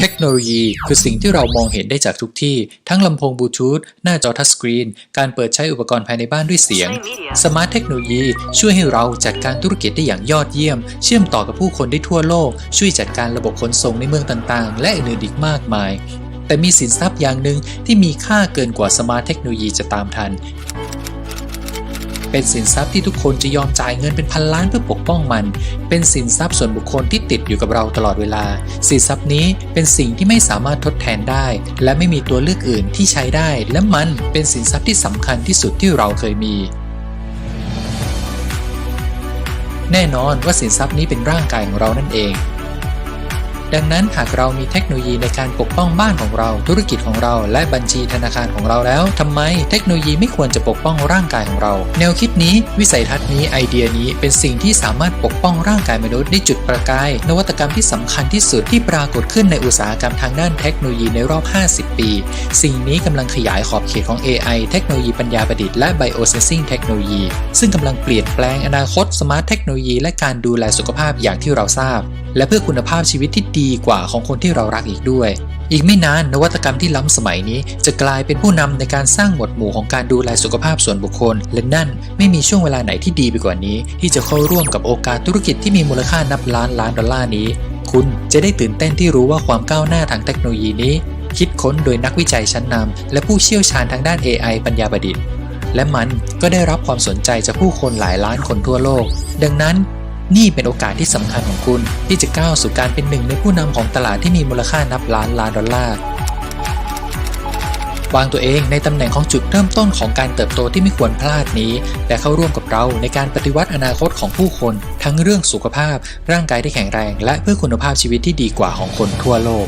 เทคโนโลยีคือสิ่งที่เรามองเห็นได้จากทุกที่ ทั้งลำโพงบลูทูธหน้าจอทัชสกรีน การเปิดใช้อุปกรณ์ภายในบ้านด้วยเสียง สมาร์ทเทคโนโลยีช่วยให้เราจัดการธุรกิจได้อย่างยอดเยี่ยม เชื่อมต่อกับผู้คนได้ทั่วโลก ช่วยจัดการระบบขนส่งในเมืองต่างๆ และอื่นๆอีกมากมาย แต่มีสินทรัพย์อย่างหนึ่งที่มีค่าเกินกว่าสมาร์ทเทคโนโลยีจะตามทัน เป็นสินทรัพย์ที่ทุกคนจะยอมจ่ายเงินเป็นพันล้านเพื่อปกป้องมัน เป็นสินทรัพย์ส่วนบุคคลที่ติดอยู่กับเราตลอดเวลา สินทรัพย์นี้เป็นสิ่งที่ไม่สามารถทดแทนได้ และไม่มีตัวเลือกอื่นที่ใช้ได้ และมันเป็นสินทรัพย์ที่สำคัญที่สุดที่เราเคยมีแน่นอนว่าสินทรัพย์นี้เป็นร่างกายของเรานั่นเอง ดังนั้นหากเรามีเทคโนโลยีในการปกป้องบ้านของเรา ธุรกิจของเรา และบัญชีธนาคารของเราแล้วทำไมเทคโนโลยีไม่ควรจะปกป้องร่างกายของเรา แนวคิดนี้ วิสัยทัศน์นี้ไอเดียนี้เป็นสิ่งที่สามารถปกป้องร่างกายมนุษย์ได้จุดประกาย นวัตกรรมที่สำคัญที่สุดที่ปรากฏขึ้นในอุตสาหกรรมทางด้านเทคโนโลยีในรอบ 50 ปี สิ่งนี้กำลังขยายขอบเขตของ AI เทคโนโลยีปัญญาประดิษฐ์และ Biosensing เทคโนโลยี ซึ่งกำลังเปลี่ยนแปลงอนาคตสมาร์ทเทคโนโลยีและการดูแลสุขภาพอย่างที่เราทราบและเพื่อคุณภาพชีวิตที่ดีกว่าของคนที่เรารักอีกด้วย อีกไม่นานนวัตกรรมที่ล้ำสมัยนี้ จะกลายเป็นผู้นำในการสร้างหมวดหมู่ของการดูแลสุขภาพส่วนบุคคล และนั่นไม่มีช่วงเวลาไหนที่ดีไปกว่านี้ ที่จะเข้าร่วมกับโอกาสธุรกิจที่มีมูลค่านับล้านล้านดอลลาร์นี้ คุณจะได้ตื่นเต้นที่รู้ว่าความก้าวหน้าทางเทคโนโลยีนี้ คิดค้นโดยนักวิจัยชั้นนำและผู้เชี่ยวชาญทางด้าน AI ปัญญาประดิษฐ์และมันก็ได้รับความสนใจจากผู้คนหลายล้านคนทั่วโลก ดังนั้น นี่เป็นโอกาสที่สำคัญของคุณ ที่จะก้าวสู่การเป็นหนึ่งในผู้นำของตลาดที่มีมูลค่านับล้านล้านดอลลาร์วางตัวเองในตำแหน่งของจุดเริ่มต้นของการเติบโตที่ไม่ควรพลาดนี้ และเข้าร่วมกับเราในการปฏิวัติอนาคตของผู้คน ทั้งเรื่องสุขภาพ ร่างกายที่แข็งแรง และเพื่อคุณภาพชีวิตที่ดีกว่าของคนทั่วโลก